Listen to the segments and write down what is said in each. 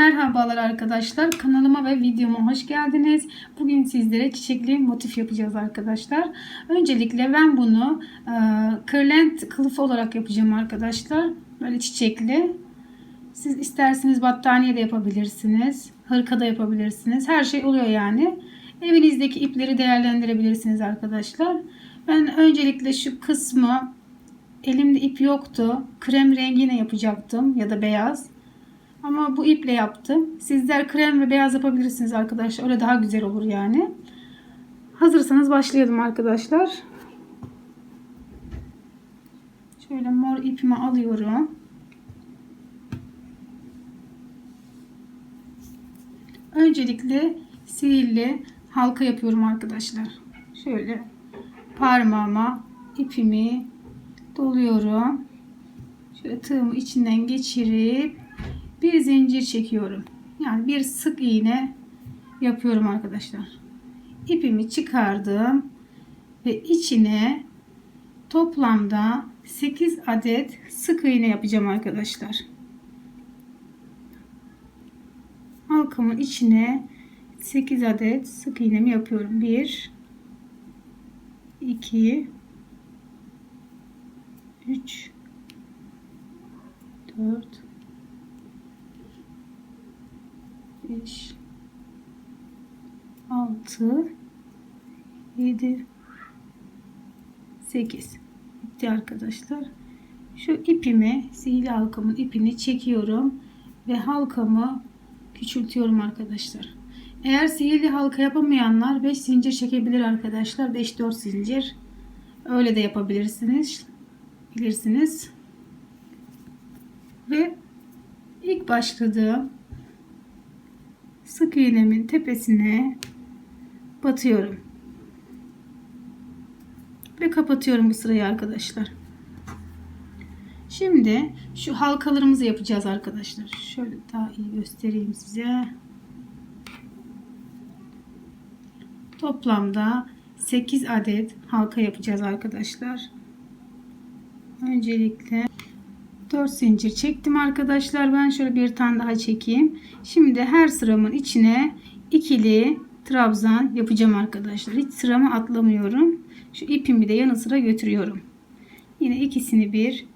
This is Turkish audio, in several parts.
Merhabalar arkadaşlar. Kanalıma ve videoma hoş geldiniz. Bugün sizlere çiçekli motif yapacağız arkadaşlar. Öncelikle ben bunu e, kırlent kılıf olarak yapacağım arkadaşlar. Böyle çiçekli. Siz isterseniz battaniye de yapabilirsiniz. Hırka da yapabilirsiniz. Her şey oluyor yani. Evinizdeki ipleri değerlendirebilirsiniz arkadaşlar. Ben öncelikle şu kısmı elimde ip yoktu. Krem rengine yapacaktım ya da beyaz. Ama bu iple yaptım. Sizler krem ve beyaz yapabilirsiniz arkadaşlar. Öyle daha güzel olur yani. Hazırsanız başlayalım arkadaşlar. Şöyle mor ipimi alıyorum. Öncelikle sihirli halka yapıyorum arkadaşlar. Şöyle parmağıma ipimi doluyorum. Şöyle tığımı içinden geçirip bir zincir çekiyorum. Yani bir sık iğne yapıyorum arkadaşlar. İpimi çıkardım ve içine toplamda 8 adet sık iğne yapacağım arkadaşlar. Halkamın içine 8 adet sık iğnemi yapıyorum. 1 2 3 4 5 6 7 8 bitti arkadaşlar. Şu ipimi sihirli halkamın ipini çekiyorum ve halkamı küçültüyorum arkadaşlar. Eğer sihirli halka yapamayanlar 5 zincir çekebilir arkadaşlar. 5-4 zincir. Öyle de yapabilirsiniz bilirsiniz. Ve ilk başladığım sık iğnemin tepesine batıyorum. Ve kapatıyorum bu sırayı arkadaşlar. Şimdi şu halkalarımızı yapacağız arkadaşlar. Şöyle daha iyi göstereyim size. Toplamda 8 adet halka yapacağız arkadaşlar. Öncelikle 4 zincir çektim arkadaşlar. Ben şöyle bir tane daha çekeyim. Şimdi her sıramın içine ikili trabzan yapacağım arkadaşlar. Hiç sıramı atlamıyorum. Şu ipimi de yanı sıra götürüyorum. Yine ikisini bir,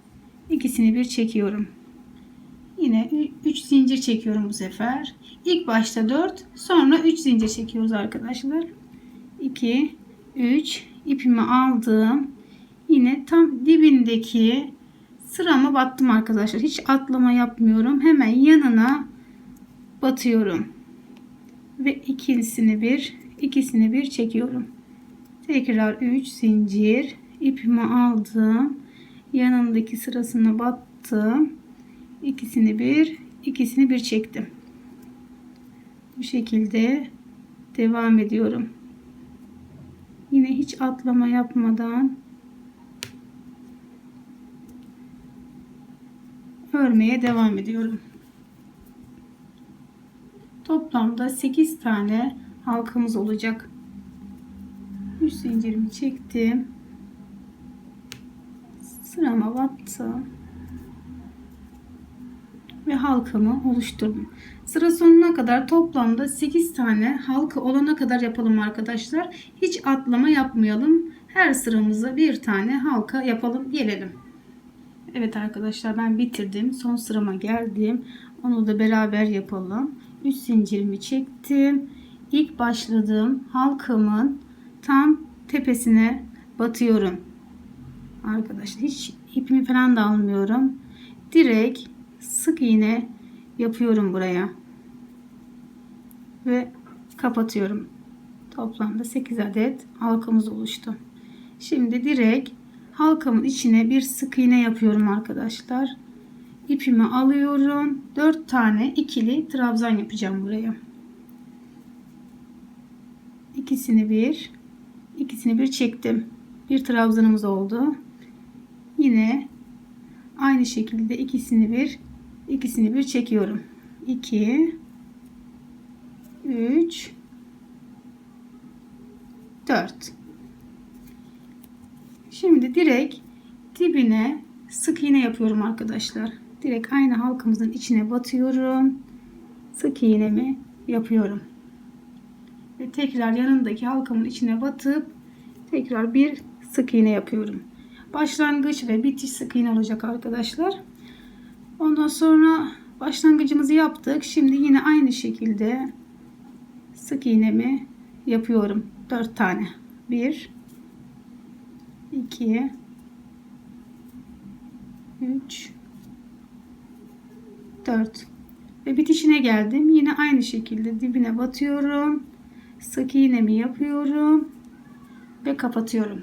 ikisini bir çekiyorum. Yine 3 zincir çekiyorum bu sefer. İlk başta 4, sonra 3 zincir çekiyoruz arkadaşlar. 2 3 ipimi aldım. Yine tam dibindeki Sırama battım arkadaşlar. Hiç atlama yapmıyorum. Hemen yanına batıyorum. Ve ikisini bir, ikisini bir çekiyorum. Tekrar 3 zincir ipimi aldım. Yanındaki sırasına battım. İkisini bir, ikisini bir çektim. Bu şekilde devam ediyorum. Yine hiç atlama yapmadan örmeye devam ediyorum. Toplamda 8 tane halkamız olacak. 3 zincirimi çektim. Sırama battım. Ve halkamı oluşturdum. Sıra sonuna kadar toplamda 8 tane halka olana kadar yapalım arkadaşlar. Hiç atlama yapmayalım. Her sıramıza bir tane halka yapalım gelelim. Evet arkadaşlar ben bitirdim. Son sırama geldim. Onu da beraber yapalım. 3 zincirimi çektim. İlk başladığım halkamın tam tepesine batıyorum. Arkadaşlar hiç ipimi falan da almıyorum. Direkt sık iğne yapıyorum buraya. Ve kapatıyorum. Toplamda 8 adet halkamız oluştu. Şimdi direkt halkamın içine bir sık iğne yapıyorum arkadaşlar. İpimi alıyorum. 4 tane ikili trabzan yapacağım buraya. İkisini bir, ikisini bir çektim. Bir trabzanımız oldu. Yine aynı şekilde ikisini bir, ikisini bir çekiyorum. 2 3 4 Şimdi direkt dibine sık iğne yapıyorum arkadaşlar. Direkt aynı halkamızın içine batıyorum. sık iğnemi yapıyorum. Ve tekrar yanındaki halkamın içine batıp tekrar bir sık iğne yapıyorum. Başlangıç ve bitiş sık iğne olacak arkadaşlar. Ondan sonra başlangıcımızı yaptık. Şimdi yine aynı şekilde sık iğnemi yapıyorum. 4 tane. 1 2 3 4 ve bitişine geldim. Yine aynı şekilde dibine batıyorum. Sık iğnemi yapıyorum ve kapatıyorum.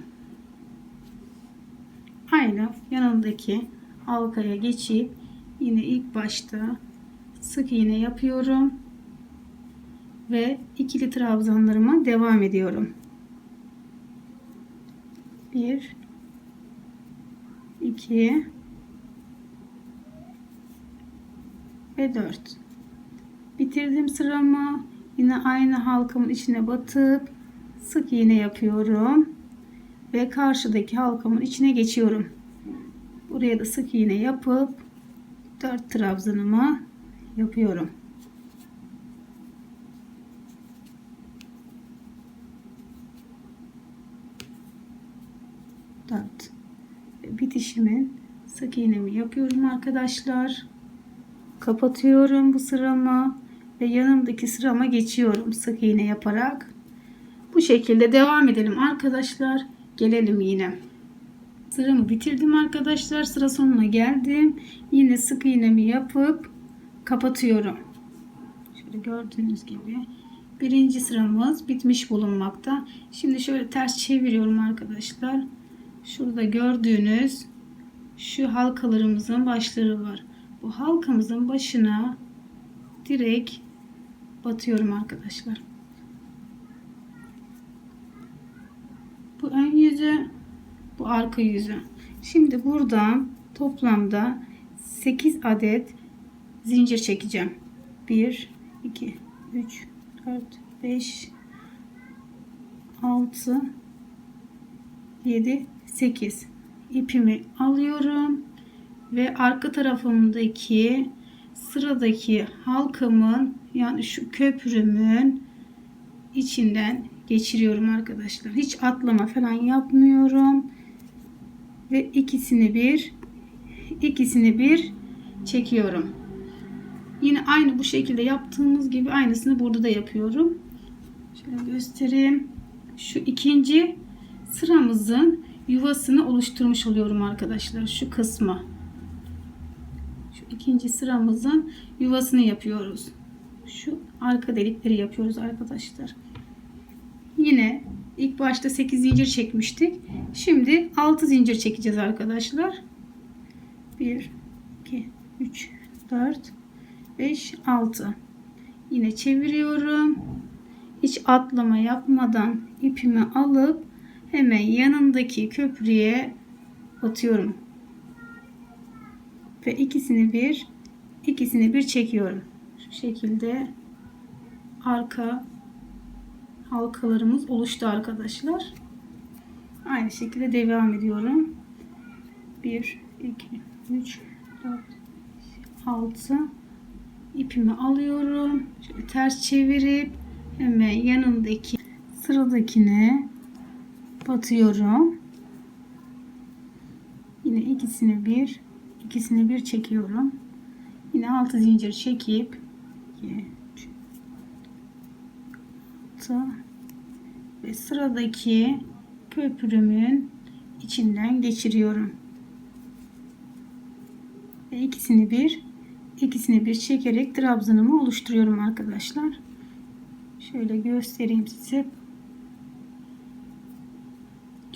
Aynı yanındaki halkaya geçip yine ilk başta sık iğne yapıyorum ve ikili trabzanlarıma devam ediyorum. 1 2 ve 4 bitirdim sıramı. Yine aynı halkamın içine batıp sık iğne yapıyorum. Ve karşıdaki halkamın içine geçiyorum. Buraya da sık iğne yapıp 4 trabzanımı yapıyorum dört bitişimin sık iğnemi yapıyorum arkadaşlar. Kapatıyorum bu sıramı ve yanımdaki sırama geçiyorum sık iğne yaparak. Bu şekilde devam edelim arkadaşlar. Gelelim yine. Sıramı bitirdim arkadaşlar. Sıra sonuna geldim. Yine sık iğnemi yapıp kapatıyorum. Şöyle gördüğünüz gibi birinci sıramız bitmiş bulunmakta. Şimdi şöyle ters çeviriyorum arkadaşlar şurada gördüğünüz şu halkalarımızın başları var bu halkamızın başına direkt batıyorum arkadaşlar. Bu ön yüzü, bu arka yüzü. Şimdi buradan toplamda 8 adet zincir çekeceğim. 1 2 3 4 5 6 7 8 ipimi alıyorum ve arka tarafımdaki sıradaki halkamın yani şu köprümün içinden geçiriyorum arkadaşlar. Hiç atlama falan yapmıyorum. Ve ikisini bir ikisini bir çekiyorum. Yine aynı bu şekilde yaptığımız gibi aynısını burada da yapıyorum. Şöyle göstereyim. Şu ikinci sıramızın yuvasını oluşturmuş oluyorum arkadaşlar. Şu kısmı. Şu ikinci sıramızın yuvasını yapıyoruz. Şu arka delikleri yapıyoruz arkadaşlar. Yine ilk başta 8 zincir çekmiştik. Şimdi 6 zincir çekeceğiz arkadaşlar. 1 2 3 4 5 6 Yine çeviriyorum. Hiç atlama yapmadan ipimi alıp hemen yanındaki köprüye batıyorum. Ve ikisini bir ikisini bir çekiyorum. Şu şekilde arka halkalarımız oluştu arkadaşlar. Aynı şekilde devam ediyorum. 1 2 3 4 6 ipimi alıyorum. Şöyle ters çevirip hemen yanındaki sıradakine batıyorum. Yine ikisini bir ikisini bir çekiyorum. Yine altı zincir çekip 2 6 ve sıradaki köprümün içinden geçiriyorum. Ve ikisini bir ikisini bir çekerek trabzanımı oluşturuyorum arkadaşlar. Şöyle göstereyim size.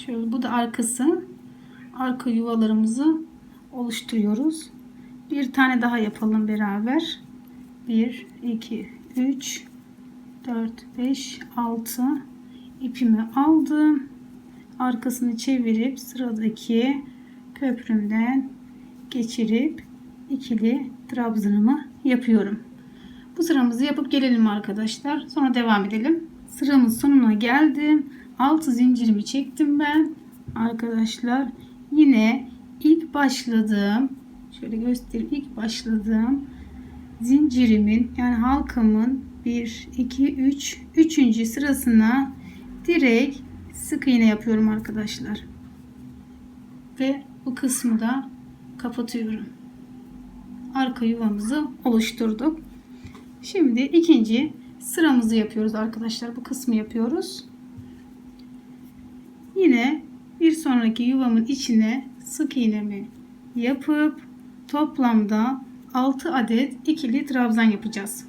Şöyle bu da arkası. Arka yuvalarımızı oluşturuyoruz. Bir tane daha yapalım beraber. 1 2 3 4 5 6 ipimi aldım. Arkasını çevirip sıradaki köprümden geçirip ikili trabzanımı yapıyorum. Bu sıramızı yapıp gelelim arkadaşlar. Sonra devam edelim. Sıramın sonuna geldim. 6 zincirimi çektim ben. Arkadaşlar yine ilk başladığım şöyle göstereyim ilk başladığım zincirimin yani halkamın 1 2 3 3. sırasına direkt sık iğne yapıyorum arkadaşlar. Ve bu kısmı da kapatıyorum. Arka yuvamızı oluşturduk. Şimdi ikinci sıramızı yapıyoruz arkadaşlar. Bu kısmı yapıyoruz. Yine bir sonraki yuvamın içine sık iğnemi yapıp toplamda 6 adet ikili trabzan yapacağız.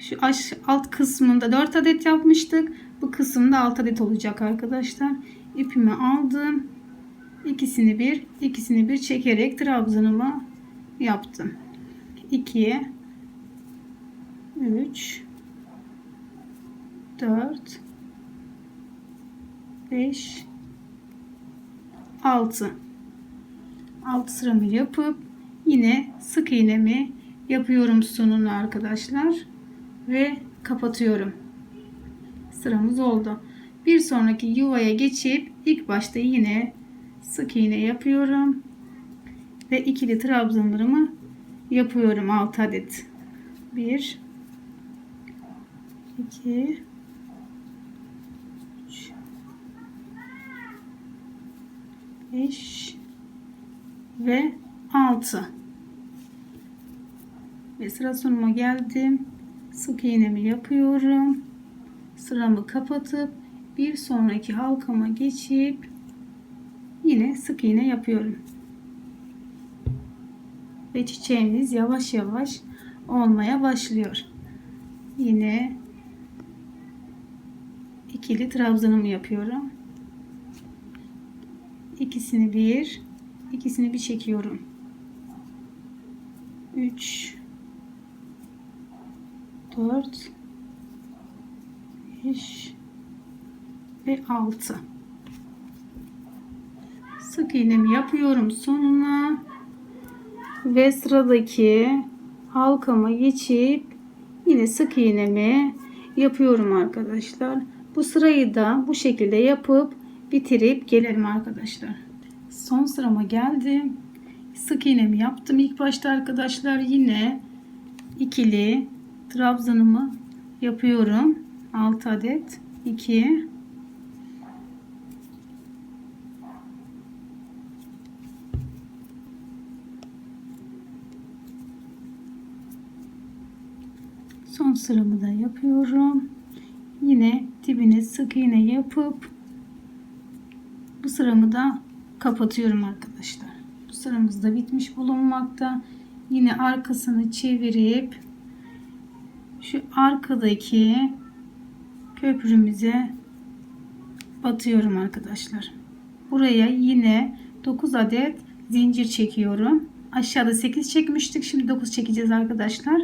Şu aş, alt kısmında 4 adet yapmıştık. Bu kısımda 6 adet olacak arkadaşlar. İpimi aldım. İkisini bir, ikisini bir çekerek trabzanımı yaptım. 2 3 4 5 6 6 sıramı yapıp yine sık iğnemi yapıyorum sonunu arkadaşlar ve kapatıyorum. Sıramız oldu. Bir sonraki yuvaya geçip ilk başta yine sık iğne yapıyorum ve ikili trabzanlarımı yapıyorum 6 adet. 1 2 5 ve 6 ve sıra sonuma geldim. Sık iğnemi yapıyorum. Sıramı kapatıp bir sonraki halkama geçip yine sık iğne yapıyorum. Ve çiçeğimiz yavaş yavaş olmaya başlıyor. Yine ikili trabzanımı yapıyorum ikisini bir ikisini bir çekiyorum. 3 4 5 ve 6 sık iğnemi yapıyorum sonuna ve sıradaki halkama geçip yine sık iğnemi yapıyorum arkadaşlar. Bu sırayı da bu şekilde yapıp bitirip gelelim arkadaşlar. Son sırama geldim. Sık iğnemi yaptım ilk başta arkadaşlar. Yine ikili trabzanımı yapıyorum. 6 adet. 2 son sıramı da yapıyorum. Yine dibine sık iğne yapıp bu sıramı da kapatıyorum arkadaşlar. Bu sıramız da bitmiş bulunmakta. Yine arkasını çevirip şu arkadaki köprümüze batıyorum arkadaşlar. Buraya yine 9 adet zincir çekiyorum. Aşağıda 8 çekmiştik. Şimdi 9 çekeceğiz arkadaşlar.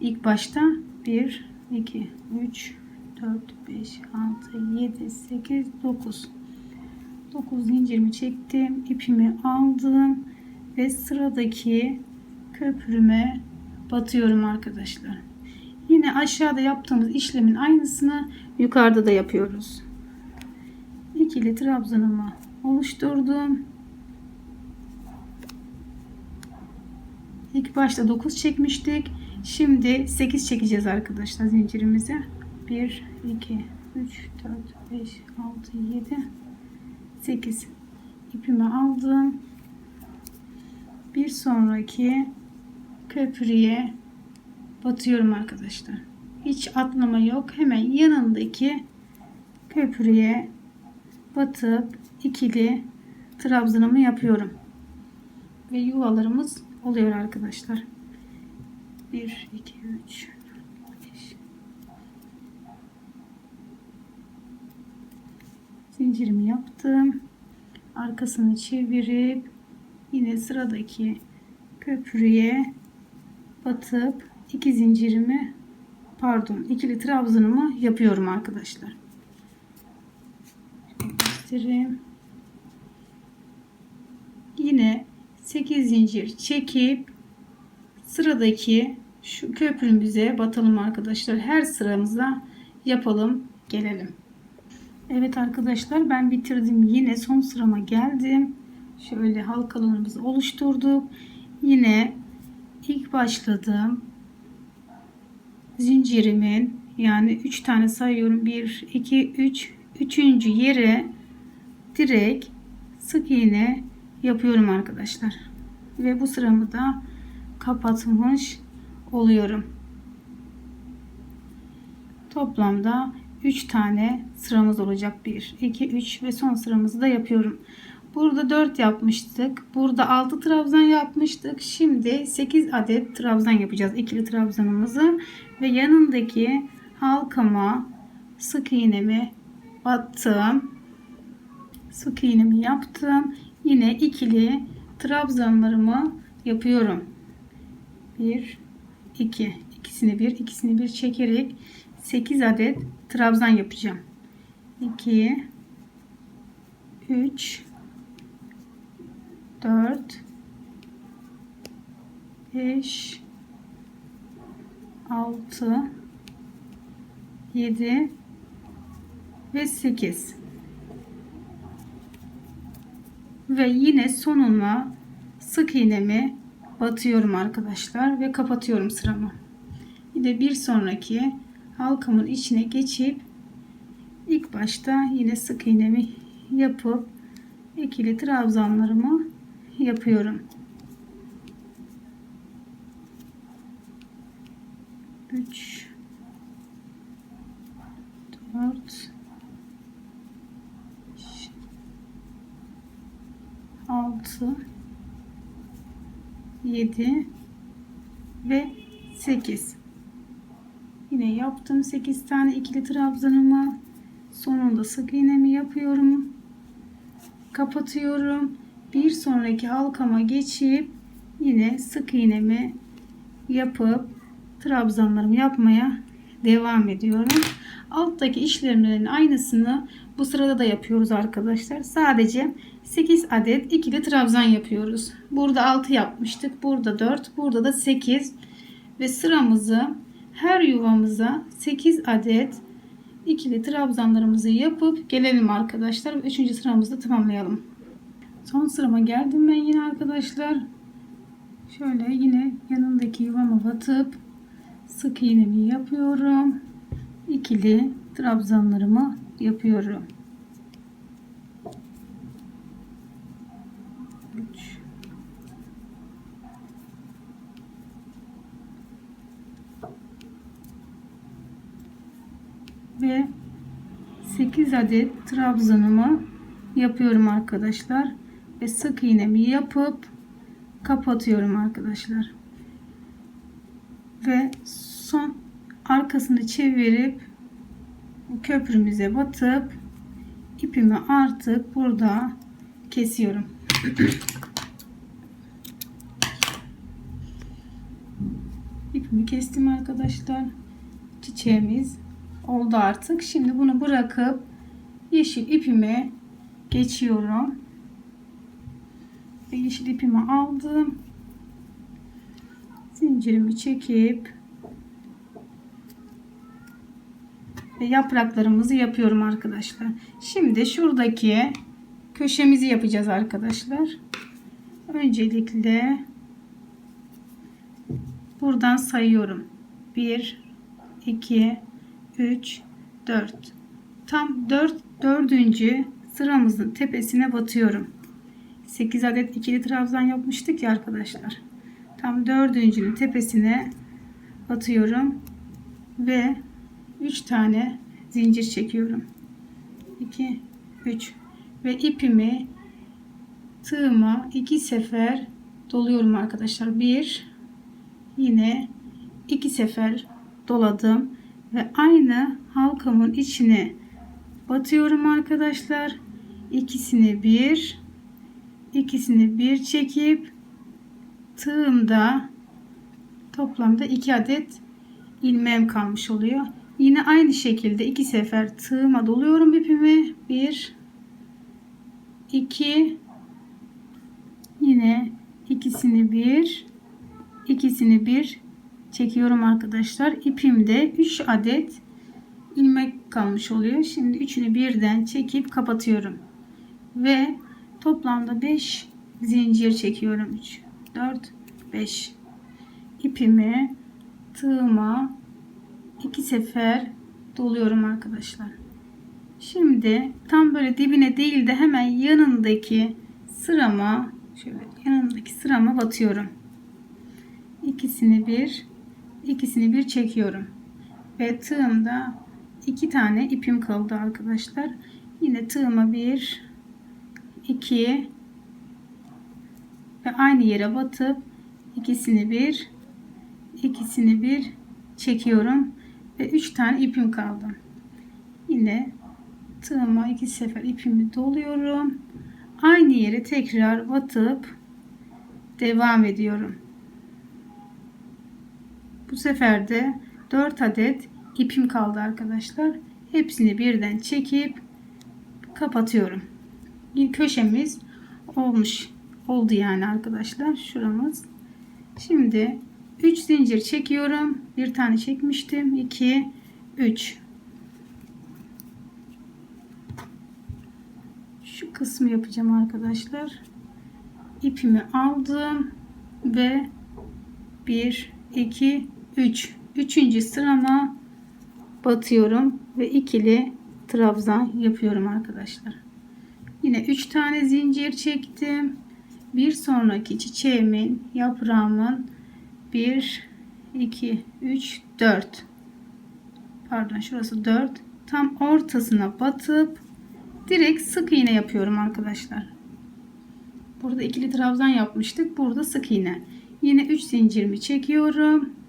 İlk başta 1 2 3 4 5 6 7 8 9 9 zincirimi çektim ipimi aldım ve sıradaki köprüme batıyorum arkadaşlar. Yine aşağıda yaptığımız işlemin aynısını yukarıda da yapıyoruz. İkili trabzanımı oluşturdum. İlk başta 9 çekmiştik. Şimdi 8 çekeceğiz arkadaşlar zincirimize. 1 2 3 4 5 6 7 8 ipimi aldım. Bir sonraki köprüye batıyorum arkadaşlar. Hiç atlama yok. Hemen yanındaki köprüye batıp ikili trabzanımı yapıyorum. Ve yuvalarımız oluyor arkadaşlar. 1 2 3 5 zincirimi yaptım. Arkasını çevirip yine sıradaki köprüye batıp iki zincirimi pardon ikili trabzanımı yapıyorum arkadaşlar. Göstereyim. Yine 8 zincir çekip sıradaki şu köprümüze batalım arkadaşlar. Her sıramıza yapalım gelelim Evet arkadaşlar ben bitirdim. Yine son sırama geldim. Şöyle halkalarımızı oluşturduk. Yine ilk başladığım zincirimin yani 3 tane sayıyorum. 1 2 3 üçüncü yere direkt sık iğne yapıyorum arkadaşlar. Ve bu sıramı da kapatmış oluyorum. Toplamda 3 tane sıramız olacak 1 2 3 ve son sıramızı da yapıyorum Burada 4 yapmıştık. Burada 6 trabzan yapmıştık. Şimdi 8 adet trabzan yapacağız. ikili trabzanımızı. Ve yanındaki halkama sık iğnemi battım. Sık iğnemi yaptım. Yine ikili trabzanlarımı yapıyorum. 1 2 ikisini bir ikisini bir çekerek 8 adet trabzan yapacağım. 2 3 4 5 6 7 ve 8 ve yine sonuna sık iğnemi batıyorum arkadaşlar ve kapatıyorum sıramı. Yine bir sonraki halkamın içine geçip ilk başta yine sık iğnemi yapıp ikili trabzanlarımı yapıyorum. 3 4 6 7 ve 8 yine yaptım 8 tane ikili trabzanımı sonunda sık iğnemi yapıyorum kapatıyorum bir sonraki halkama geçip yine sık iğnemi yapıp trabzanlarımı yapmaya devam ediyorum. Alttaki işlemlerin aynısını bu sırada da yapıyoruz arkadaşlar. Sadece 8 adet ikili trabzan yapıyoruz. Burada 6 yapmıştık. Burada 4. Burada da 8. Ve sıramızı her yuvamıza 8 adet ikili trabzanlarımızı yapıp gelelim arkadaşlar. 3. sıramızda tamamlayalım. Son sırama geldim ben yine arkadaşlar. Şöyle yine yanındaki yuvama batıp sık iğnemi yapıyorum. İkili trabzanlarımı yapıyorum. Ve 8 adet trabzanımı yapıyorum arkadaşlar ve sık iğnemi yapıp kapatıyorum arkadaşlar. Ve son arkasını çevirip köprümüze batıp ipimi artık burada kesiyorum. ipimi kestim arkadaşlar. Çiçeğimiz oldu artık. Şimdi bunu bırakıp yeşil ipime geçiyorum ve yeşil ipimi aldım. Zincirimi çekip ve yapraklarımızı yapıyorum arkadaşlar. Şimdi şuradaki köşemizi yapacağız arkadaşlar. Öncelikle buradan sayıyorum. 1 2 3 4 tam 4 dördüncü sıramızın tepesine batıyorum. 8 adet ikili trabzan yapmıştık ya arkadaşlar. Tam dördüncünün tepesine batıyorum ve 3 tane zincir çekiyorum. 2 3 ve ipimi tığıma iki sefer doluyorum arkadaşlar. Bir yine iki sefer doladım ve aynı halkamın içine batıyorum arkadaşlar. İkisini bir ikisini bir çekip tığımda toplamda 2 adet ilmeğim kalmış oluyor. Yine aynı şekilde iki sefer tığıma doluyorum ipimi. 1 2 yine ikisini bir ikisini bir çekiyorum arkadaşlar. İpimde 3 adet ilmek kalmış oluyor. Şimdi üçünü birden çekip kapatıyorum. Ve Toplamda 5 zincir çekiyorum. 3, 4, 5. İpimi tığıma iki sefer doluyorum arkadaşlar. Şimdi tam böyle dibine değil de hemen yanındaki sırama şöyle yanındaki sırama batıyorum. İkisini bir ikisini bir çekiyorum. Ve tığımda iki tane ipim kaldı arkadaşlar. Yine tığıma bir iki ve aynı yere batıp ikisini bir ikisini bir çekiyorum ve üç tane ipim kaldı. Yine tığıma iki sefer ipimi doluyorum. Aynı yere tekrar batıp devam ediyorum. Bu sefer de 4 adet ipim kaldı arkadaşlar. Hepsini birden çekip kapatıyorum. Bir köşemiz olmuş oldu yani arkadaşlar şuramız. Şimdi 3 zincir çekiyorum. Bir tane çekmiştim. 2 3 Şu kısmı yapacağım arkadaşlar. İpimi aldım ve 1 2 3 üçüncü sırama batıyorum ve ikili trabzan yapıyorum arkadaşlar. Yine 3 tane zincir çektim. Bir sonraki çiçeğimin yaprağımın 1 2 3 4 pardon şurası 4 tam ortasına batıp direkt sık iğne yapıyorum arkadaşlar. Burada ikili trabzan yapmıştık. Burada sık iğne. Yine 3 zincirimi çekiyorum.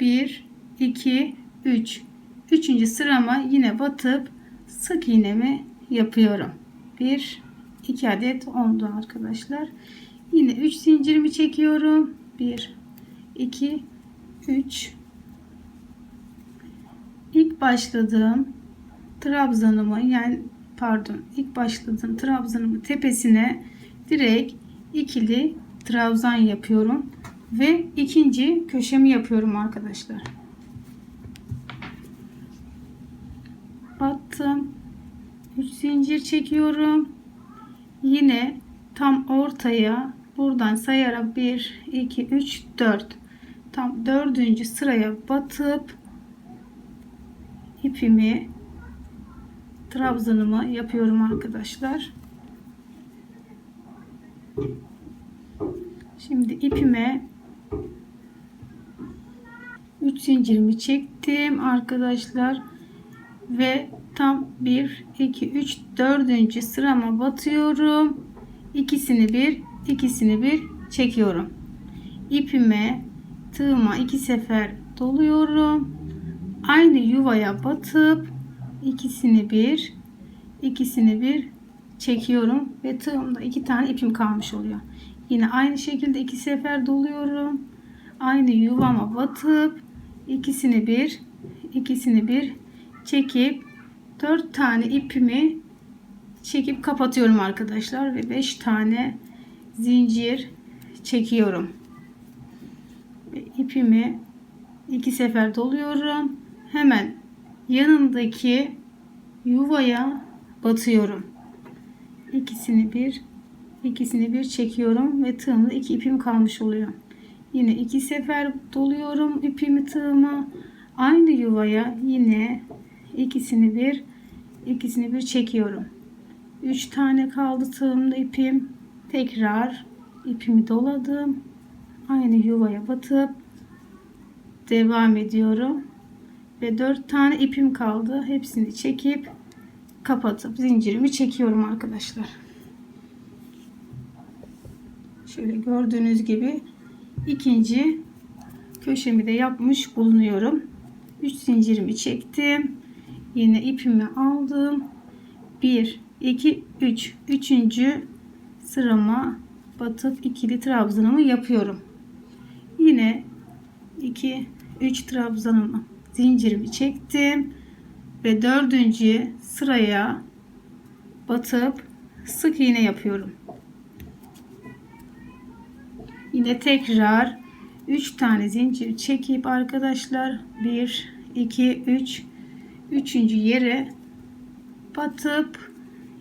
1 2 3 üçüncü sırama yine batıp sık iğnemi yapıyorum. 1 2 adet oldu arkadaşlar. Yine 3 zincirimi çekiyorum. 1 2 3 İlk başladığım trabzanımı yani pardon ilk başladığım trabzanımı tepesine direkt ikili trabzan yapıyorum ve ikinci köşemi yapıyorum arkadaşlar. Battım. 3 zincir çekiyorum. Yine tam ortaya buradan sayarak 1 2 3 4 tam dördüncü sıraya batıp ipimi trabzanımı yapıyorum arkadaşlar. Şimdi ipime 3 zincirimi çektim arkadaşlar ve tam 1 2 3 4. sırama batıyorum. İkisini bir, ikisini bir çekiyorum. İpime tığıma iki sefer doluyorum. Aynı yuvaya batıp ikisini bir, ikisini bir çekiyorum ve tığımda iki tane ipim kalmış oluyor. Yine aynı şekilde iki sefer doluyorum. Aynı yuvama batıp ikisini bir, ikisini bir çekip 4 tane ipimi çekip kapatıyorum arkadaşlar ve 5 tane zincir çekiyorum. Ve ipimi iki sefer doluyorum. Hemen yanındaki yuvaya batıyorum. İkisini bir ikisini bir çekiyorum ve tığımda iki ipim kalmış oluyor. Yine iki sefer doluyorum ipimi tığıma. Aynı yuvaya yine ikisini bir ikisini bir çekiyorum. 3 tane kaldı tığımda ipim. Tekrar ipimi doladım. Aynı yuvaya batıp devam ediyorum. Ve 4 tane ipim kaldı. Hepsini çekip kapatıp zincirimi çekiyorum arkadaşlar. Şöyle gördüğünüz gibi ikinci köşemi de yapmış bulunuyorum. 3 zincirimi çektim. Yine ipimi aldım. 1 2 3 üçüncü sırama batıp ikili trabzanımı yapıyorum. Yine 2 3 trabzanımı zincirimi çektim ve dördüncü sıraya batıp sık iğne yapıyorum. Yine tekrar 3 tane zincir çekip arkadaşlar 1 2 3 üçüncü yere batıp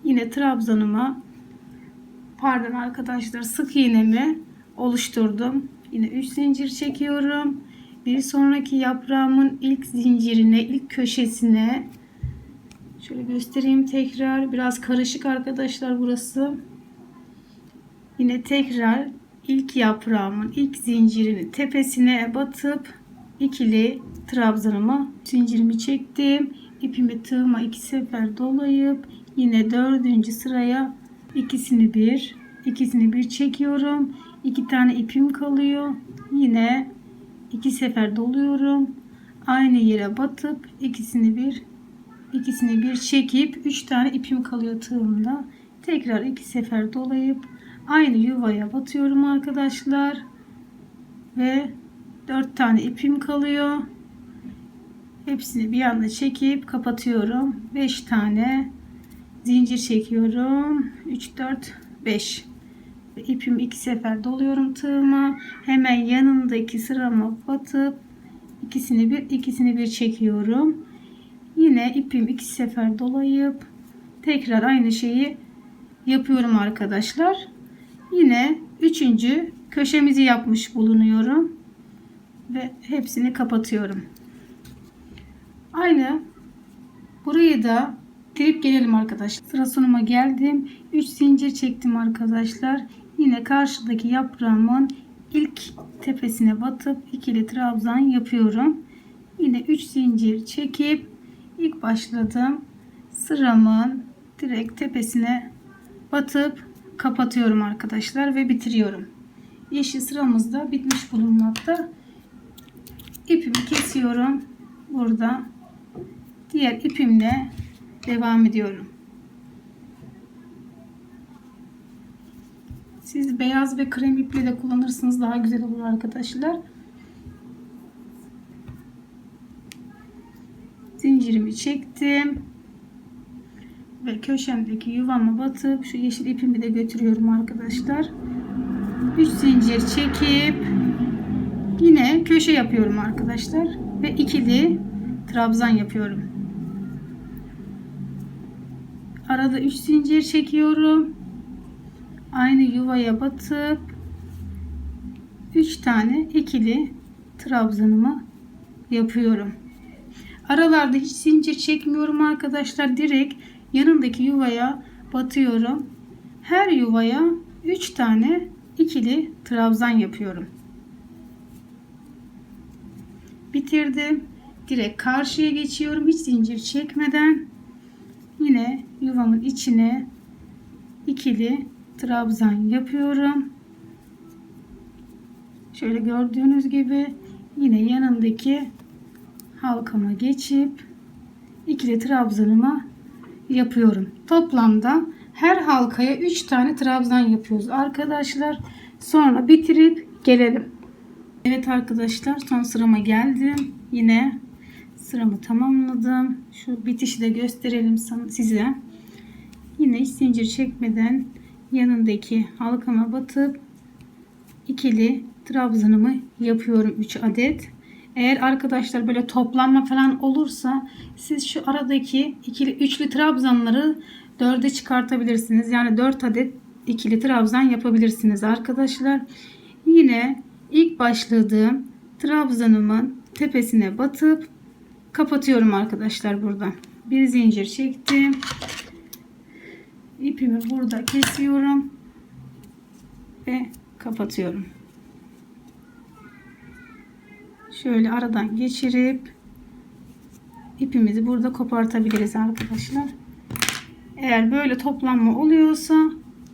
yine trabzanıma pardon arkadaşlar sık iğnemi oluşturdum. Yine 3 zincir çekiyorum. bir sonraki yaprağımın ilk zincirine, ilk köşesine şöyle göstereyim tekrar. Biraz karışık arkadaşlar burası. Yine tekrar ilk yaprağımın ilk zincirini tepesine batıp ikili trabzanımı zincirimi çektim. İpimi tığıma iki sefer dolayıp yine dördüncü sıraya ikisini bir ikisini bir çekiyorum. İki tane ipim kalıyor. Yine iki sefer doluyorum. Aynı yere batıp ikisini bir ikisini bir çekip üç tane ipim kalıyor tığımda. Tekrar iki sefer dolayıp aynı yuvaya batıyorum arkadaşlar. Ve dört tane ipim kalıyor. Hepsini bir anda çekip kapatıyorum. 5 tane zincir çekiyorum. 3 4 5 ve ipimi iki sefer doluyorum tığıma. Hemen yanındaki sırama batıp ikisini bir ikisini bir çekiyorum. Yine ipim iki sefer dolayıp tekrar aynı şeyi yapıyorum arkadaşlar. Yine üçüncü köşemizi yapmış bulunuyorum ve hepsini kapatıyorum. Aynı burayı da bitirip gelelim arkadaşlar. Sıra sonuma geldim. 3 zincir çektim arkadaşlar. Yine karşıdaki yaprağımın ilk tepesine batıp ikili trabzan yapıyorum. Yine 3 zincir çekip ilk başladığım sıramın direkt tepesine batıp kapatıyorum arkadaşlar ve bitiriyorum. Yeşil sıramız da bitmiş bulunmakta. İpimi kesiyorum. Burada diğer ipimle devam ediyorum. Siz beyaz ve krem iple de kullanırsınız daha güzel olur arkadaşlar. Zincirimi çektim. Ve köşemdeki yuvama batıp şu yeşil ipimi de götürüyorum arkadaşlar. 3 zincir çekip yine köşe yapıyorum arkadaşlar ve ikili trabzan yapıyorum. Arada 3 zincir çekiyorum. Aynı yuvaya batıp 3 tane ikili trabzanımı yapıyorum. Aralarda hiç zincir çekmiyorum arkadaşlar. Direkt yanındaki yuvaya batıyorum. Her yuvaya 3 tane ikili trabzan yapıyorum. Bitirdim. Direkt karşıya geçiyorum. Hiç zincir çekmeden yine yuvamın içine ikili trabzan yapıyorum. Şöyle gördüğünüz gibi yine yanındaki halkama geçip ikili trabzanımı yapıyorum. Toplamda her halkaya 3 tane trabzan yapıyoruz arkadaşlar. Sonra bitirip gelelim. Evet arkadaşlar son sırama geldim. Yine sıramı tamamladım. Şu bitişi de gösterelim size. Yine hiç zincir çekmeden yanındaki halkama batıp ikili trabzanımı yapıyorum 3 adet. Eğer arkadaşlar böyle toplanma falan olursa siz şu aradaki ikili üçlü trabzanları dörde çıkartabilirsiniz. Yani 4 adet ikili trabzan yapabilirsiniz arkadaşlar. Yine ilk başladığım trabzanımın tepesine batıp kapatıyorum arkadaşlar burada. Bir zincir çektim. İpimi burada kesiyorum ve kapatıyorum. Şöyle aradan geçirip ipimizi burada kopartabiliriz arkadaşlar. Eğer böyle toplanma oluyorsa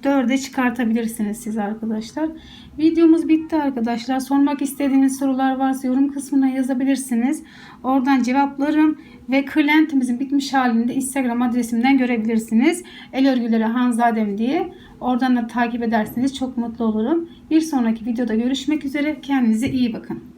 dörde çıkartabilirsiniz siz arkadaşlar. Videomuz bitti arkadaşlar. Sormak istediğiniz sorular varsa yorum kısmına yazabilirsiniz. Oradan cevaplarım ve kırlentimizin bitmiş halini de Instagram adresimden görebilirsiniz. El örgüleri Hanzadem diye. Oradan da takip ederseniz çok mutlu olurum. Bir sonraki videoda görüşmek üzere. Kendinize iyi bakın.